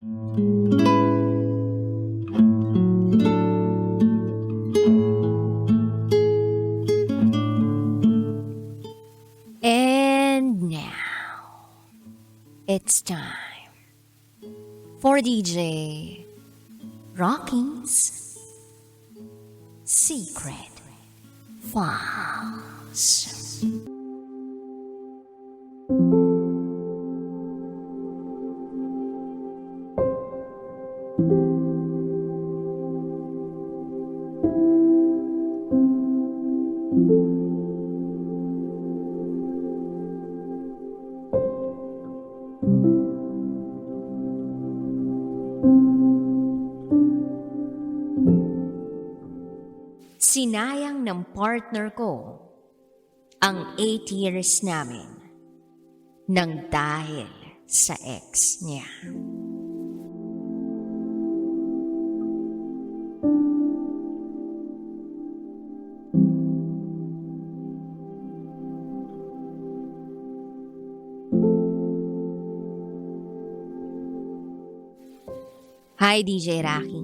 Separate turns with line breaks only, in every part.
And now, it's time for DJ Rocky's Secret Files. Sinayang ng partner ko ang 8 years namin nang dahil sa ex niya. Hi DJ Rocky.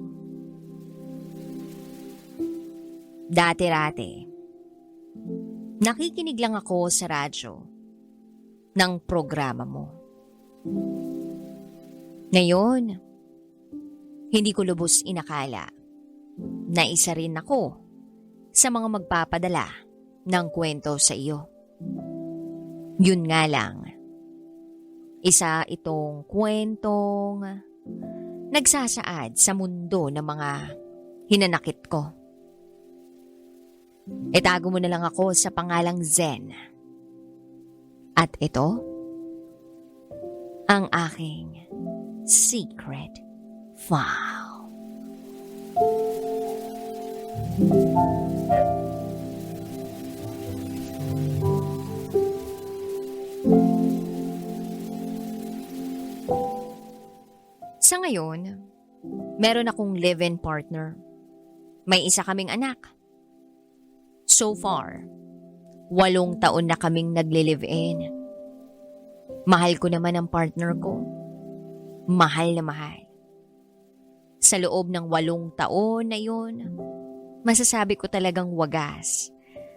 Dati-rati, nakikinig lang ako sa radyo ng programa mo. Ngayon, hindi ko lubos inakala na isa rin ako sa mga magpapadala ng kwento sa iyo. Yun nga lang, isa itong kwentong nagsasaad sa mundo ng mga hinanakit ko. Itago mo na lang ako sa pangalang Zen. At ito, ang aking secret file. Sa ngayon, meron akong live-in partner. May isa kaming anak. So far, walong taon na kaming nagli-live-in. Mahal ko naman ang partner ko. Mahal na mahal. Sa loob ng walong taon na yun, masasabi ko talagang wagas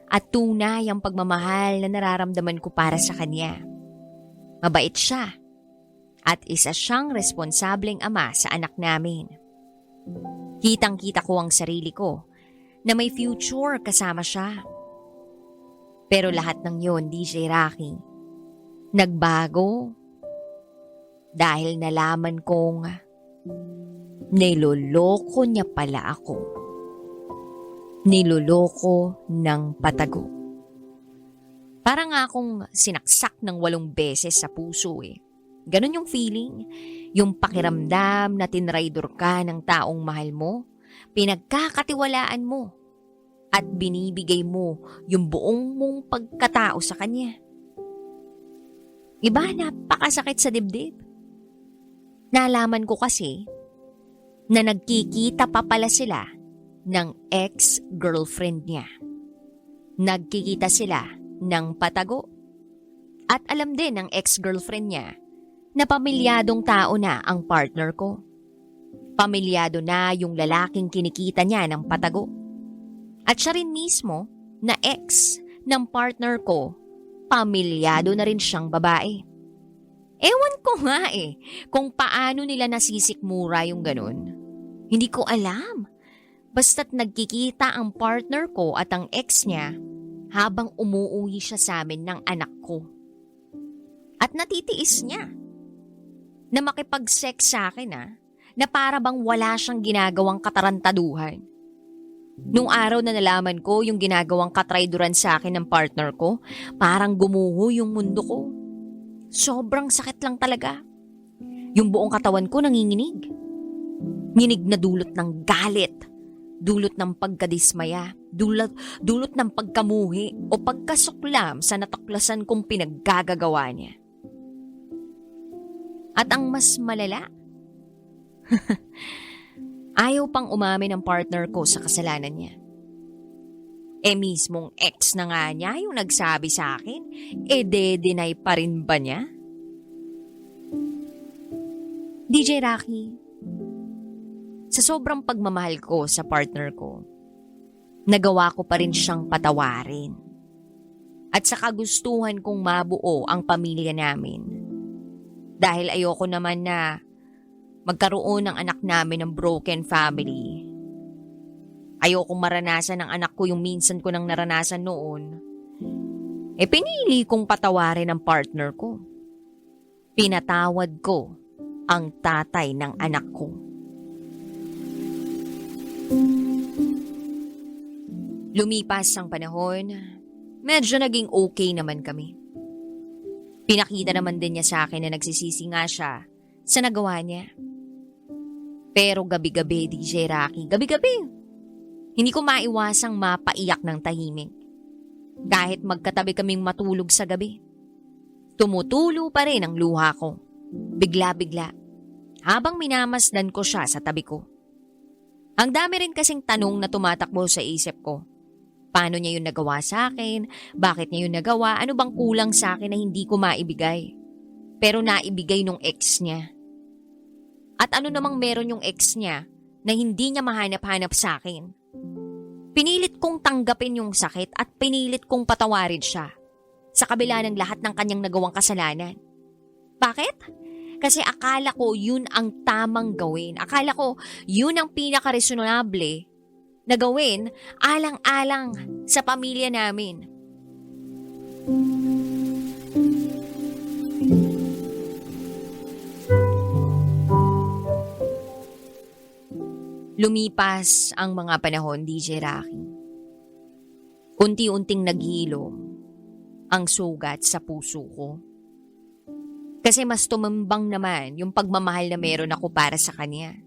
at tunay ang pagmamahal na nararamdaman ko para sa kanya. Mabait siya at isa siyang responsableng ama sa anak namin. Kitang-kita ko ang sarili ko na may future kasama siya. Pero lahat ng yon, DJ Rocky, nagbago dahil nalaman kong niloloko niya pala ako. Niloloko ng patago. Parang nga akong sinaksak ng walong beses sa puso eh. Ganon yung feeling, yung pakiramdam na tinraidor ka ng taong mahal mo, pinagkakatiwalaan mo, at binibigay mo yung buong mong pagkatao sa kanya. Iba, napakasakit sa dibdib. Nalaman ko kasi na nagkikita pa pala sila ng ex-girlfriend niya. Nagkikita sila ng patago. At alam din ng ex-girlfriend niya na pamilyadong tao na ang partner ko. Pamilyado na yung lalaking kinikita niya ng patago. At siya rin mismo na ex ng partner ko, pamilyado na rin siyang babae. Ewan ko nga eh kung paano nila nasisikmura yung ganun. Hindi ko alam. Basta't nagkikita ang partner ko at ang ex niya habang umuuwi siya sa amin ng anak ko. At natitiis niya na makipag-sex sa akin ah, na para bang wala siyang ginagawang katarantaduhan. Nung araw na nalaman ko yung ginagawang katrayduran sa akin ng partner ko, parang gumuho yung mundo ko. Sobrang sakit lang talaga. Yung buong katawan ko nanginginig. Nginig na dulot ng galit, dulot ng pagkadismaya, dulot, dulot ng pagkamuhi o pagkasuklam sa natuklasan kong pinaggagagawa niya. At ang mas malala, ayaw pang umamin ang partner ko sa kasalanan niya. Eh mismong ex na nga niya yung nagsabi sa akin, eh de-deny pa rin ba niya? DJ Rocky, sa sobrang pagmamahal ko sa partner ko, nagawa ko pa rin siyang patawarin. At sa kagustuhan kong mabuo ang pamilya namin. Dahil ayoko naman na magkaroon ng anak namin ng broken family. Ayokong maranasan ng anak ko yung minsan ko nang naranasan noon. E pinili kong patawarin ang partner ko. Pinatawad ko ang tatay ng anak ko. Lumipas ang panahon, medyo naging okay naman kami. Pinakita naman din niya sa akin na nagsisisi nga siya sa nagawa niya. Pero gabi-gabi, DJ Rocky, gabi-gabi. Hindi ko maiwasang mapaiyak ng tahimik. Kahit magkatabi kaming matulog sa gabi. Tumutulo pa rin ang luha ko. Bigla-bigla. Habang minamasdan ko siya sa tabi ko. Ang dami rin kasing tanong na tumatakbo sa isip ko. Paano niya yun nagawa sa akin? Bakit niya yun nagawa? Ano bang kulang sa akin na hindi ko maibigay? Pero naibigay nung ex niya. At ano namang meron yung ex niya na hindi niya mahanap-hanap sa akin? Pinilit kong tanggapin yung sakit at pinilit kong patawarin siya sa kabila ng lahat ng kanyang nagawang kasalanan. Bakit? Kasi akala ko yun ang tamang gawin. Akala ko yun ang pinaka-resonable na gawin alang-alang sa pamilya namin. Lumipas ang mga panahon, DJ Rocky. Unti-unting naghilom ang sugat sa puso ko. Kasi mas tumambang naman yung pagmamahal na meron ako para sa kanya.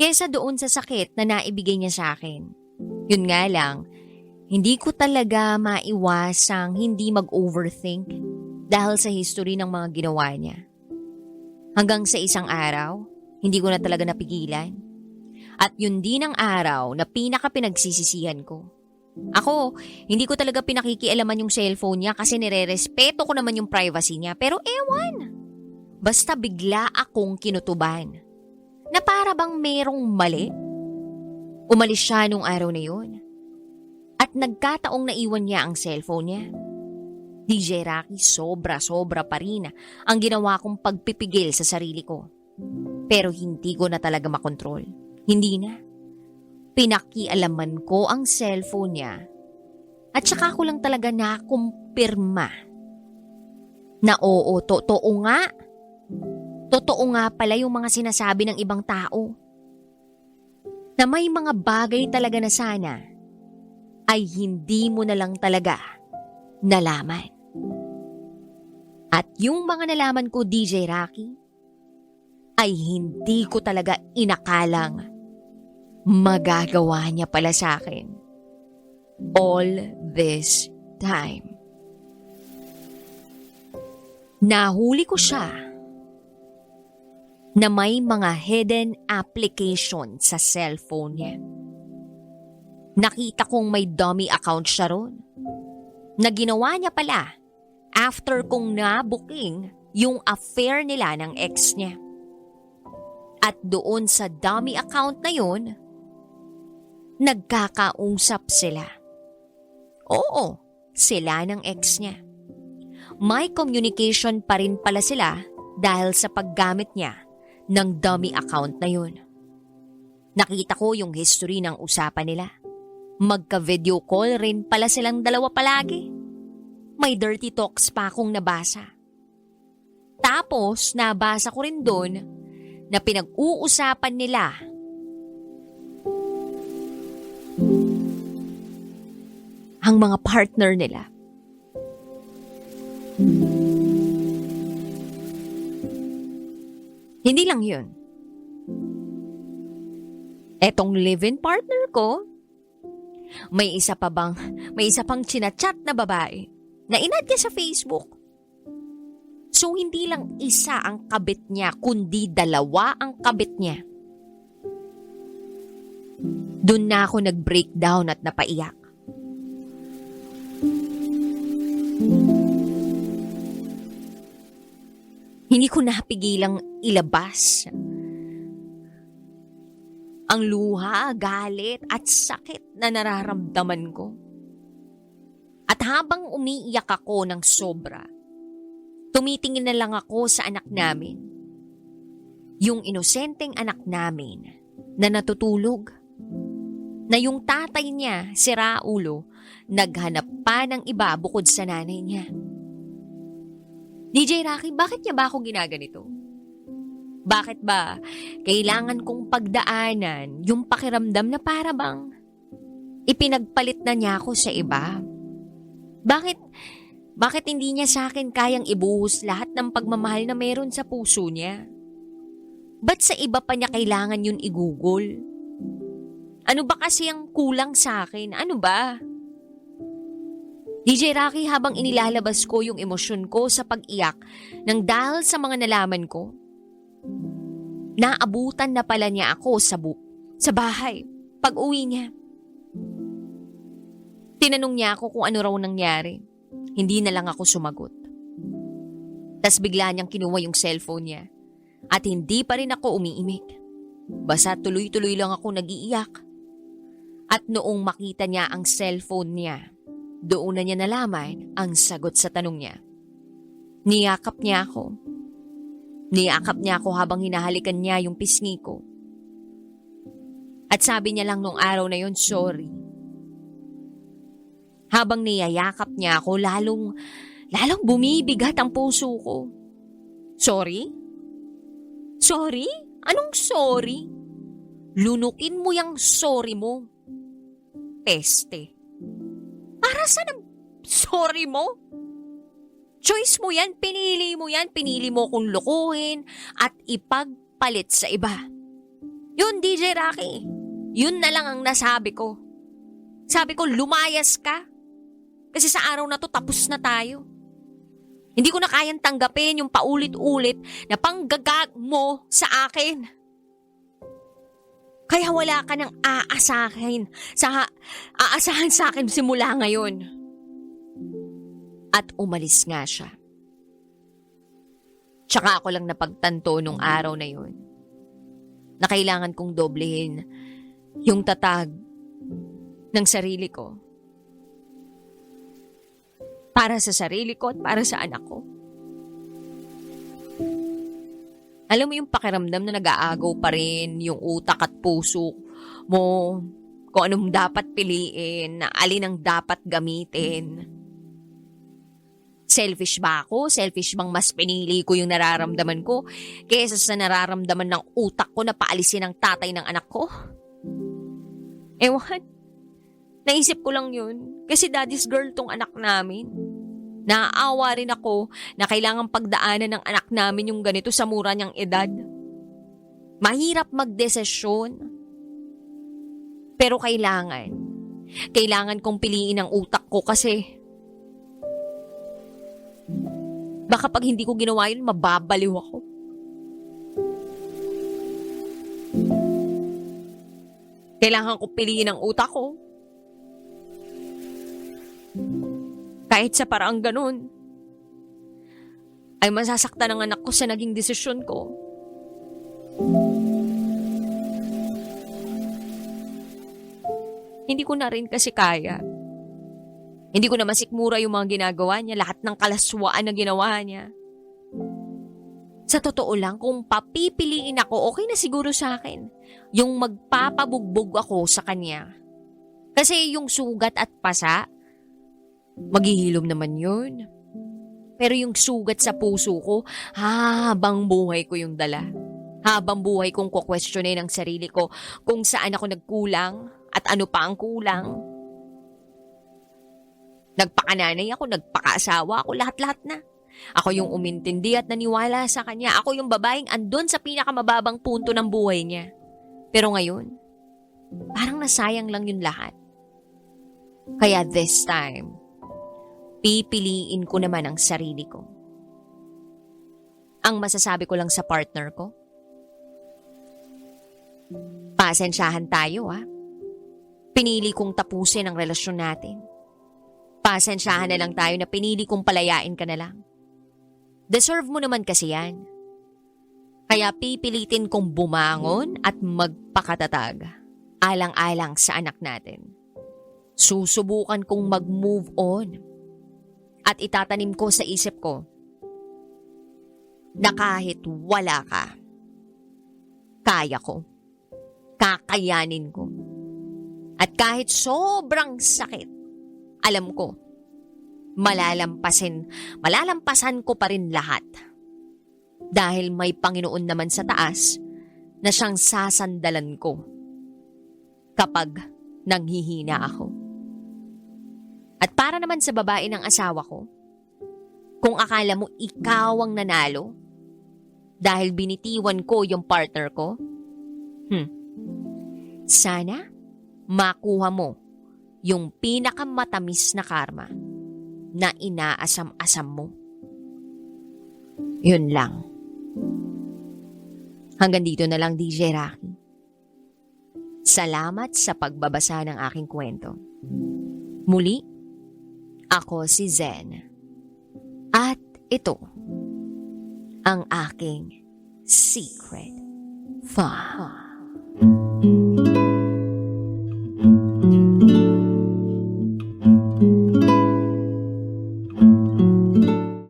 Kesa doon sa sakit na naibigay niya sa akin. Yun nga lang, hindi ko talaga maiwasang hindi mag-overthink dahil sa history ng mga ginawa niya. Hanggang sa isang araw, hindi ko na talaga napigilan. At yun din ang araw na pinaka pinagsisisihan ko. Ako, hindi ko talaga pinakikialaman yung cellphone niya kasi nire-respeto ko naman yung privacy niya. Pero ewan, basta bigla akong kinutuban. Na para bang merong mali? Umalis siya nung araw na yun. At nagkataong naiwan niya ang cellphone niya. DJ Rocky, sobra-sobra pa rin ang ginawa kong pagpipigil sa sarili ko. Pero hindi ko na talaga makontrol. Hindi na. Pinakialaman ko ang cellphone niya at saka ko lang talaga nakumpirma na oo, totoo nga. Totoo nga pala yung mga sinasabi ng ibang tao. Na may mga bagay talaga na sana ay hindi mo na lang talaga nalaman. At yung mga nalaman ko, DJ Rocky, ay hindi ko talaga inakalang magagawa niya pala sa akin. All this time. Nahuli ko siya na may mga hidden application sa cellphone niya. Nakita kong may dummy account siya ron. Na ginawa niya pala after kong nabuking yung affair nila ng ex niya. At doon sa dummy account na yun, nagkakausap sila. Oo, sila ng ex niya. May communication pa rin pala sila dahil sa paggamit niya ng dummy account na yun. Nakita ko yung history ng usapan nila. Magka-video call rin pala silang dalawa palagi. May dirty talks pa akong nabasa. Tapos, nabasa ko rin doon na pinag-uusapan nila ang mga partner nila. Hindi lang yun. Etong live-in partner ko, may isa pa bang, may isa pang chinachat na babae na inad niya sa Facebook. So hindi lang isa ang kabit niya, kundi dalawa ang kabit niya. Doon na ako nag-breakdown at napaiyak. Hindi ko napigilang ilabas. Ang luha, galit at sakit na nararamdaman ko. At habang umiiyak ako ng sobra, tumitingin na lang ako sa anak namin. Yung inosenteng anak namin na natutulog. Na yung tatay niya, si Raulo, naghanap pa ng iba bukod sa nanay niya. DJ Rocky, bakit niya ba ako ginaganito? Bakit ba kailangan kong pagdaanan yung pakiramdam na para bang ipinagpalit na niya ako sa iba? Bakit, bakit hindi niya sa akin kayang ibuhos lahat ng pagmamahal na meron sa puso niya? Ba't sa iba pa niya kailangan yun igugol? Ano ba kasi ang kulang sa akin? Ano ba? DJ Rocky habang inilalabas ko yung emosyon ko sa pag-iyak nang dahil sa mga nalaman ko, naabutan na pala niya ako sa, bu- sa bahay pag uwi niya. Tinanong niya ako kung ano raw nangyari. Hindi na lang ako sumagot. Tas bigla niyang kinuha yung cellphone niya. At hindi pa rin ako umiimik. Basta tuloy-tuloy lang ako nagiiyak. At noong makita niya ang cellphone niya, doon na niya nalaman ang sagot sa tanong niya. Niyakap niya ako. Niyakap niya ako habang hinahalikan niya yung pisngi ko. At sabi niya lang nung araw na yon, sorry. Habang niyayakap niya ako, lalong, lalong bumibigat ang puso ko. Sorry? Sorry? Anong sorry? Lunukin mo yung sorry mo. Peste. Para saan ang sorry mo? Choice mo yan, pinili mo yan, pinili mo kung lukuhin at ipagpalit sa iba. Yun, DJ Rocky. Yun na lang ang nasabi ko. Sabi ko, lumayas ka. Kasi sa araw na to, tapos na tayo. Hindi ko na kayang tanggapin yung paulit-ulit na panggagag mo sa akin. Kaya wala ka nang aasahin sa aasahan sa akin simula ngayon. At umalis nga siya. Tsaka ako lang napagtanto nung araw na yun na kailangan kong doblehin yung tatag ng sarili ko. Para sa sarili ko at para sa anak ko. Alam mo yung pakiramdam na nag-aagaw pa rin yung utak at puso mo kung anong dapat piliin, na alin ang dapat gamitin. Selfish ba ako? Selfish bang mas pinili ko yung nararamdaman ko kaysa sa nararamdaman ng utak ko na paalisin ang tatay ng anak ko? Ewan. Naisip ko lang yun kasi daddy's girl tong anak namin. Naaawa rin ako na kailangan pagdaanan ng anak namin yung ganito sa mura niyang edad. Mahirap magdesisyon. Pero kailangan. Kailangan kong piliin ang utak ko kasi baka pag hindi ko ginawa yun, mababaliw ako. Kailangan ko piliin ang utak ko. Kahit sa paraang ganun, ay masasaktan ang anak ko sa naging desisyon ko. Hindi ko na rin kasi kaya. Hindi ko na masikmura yung mga ginagawa niya, lahat ng kalaswaan na ginawa niya. Sa totoo lang, kung papipiliin ako, okay na siguro sa akin. Yung magpapabugbog ako sa kanya. Kasi yung sugat at pasa, maghihilom naman yun. Pero yung sugat sa puso ko, habang buhay ko yung dala. Habang buhay kong kukwestiyonin ang sarili ko kung saan ako nagkulang at ano pa ang kulang. Nagpakananay ako, nagpakaasawa ako, lahat-lahat na. Ako yung umintindi at naniwala sa kanya. Ako yung babaeng andon sa pinakamababang punto ng buhay niya. Pero ngayon, parang nasayang lang yun lahat. Kaya this time, pipiliin ko naman ang sarili ko. Ang masasabi ko lang sa partner ko, pasensyahan tayo ah. Pinili kong tapusin ang relasyon natin. Pasensyahan na lang tayo na pinili kong palayain ka na lang. Deserve mo naman kasi yan. Kaya pipilitin kong bumangon at magpakatatag. Alang-alang sa anak natin. Susubukan kong mag-move on. At itatanim ko sa isip ko na kahit wala ka, kaya ko. Kakayanin ko. At kahit sobrang sakit, alam ko, malalampasin, malalampasan ko pa rin lahat. Dahil may Panginoon naman sa taas na siyang sasandalan ko kapag nanghihina ako. At para naman sa babae ng asawa ko, kung akala mo ikaw ang nanalo dahil binitiwan ko yung partner ko, hmm, sana makuha mo yung pinakamatamis na karma na inaasam-asam mo. Yun lang. Hanggang dito na lang, DJ Rocky. Salamat sa pagbabasa ng aking kwento. Muli, ako si Zen. At ito, ang aking secret file.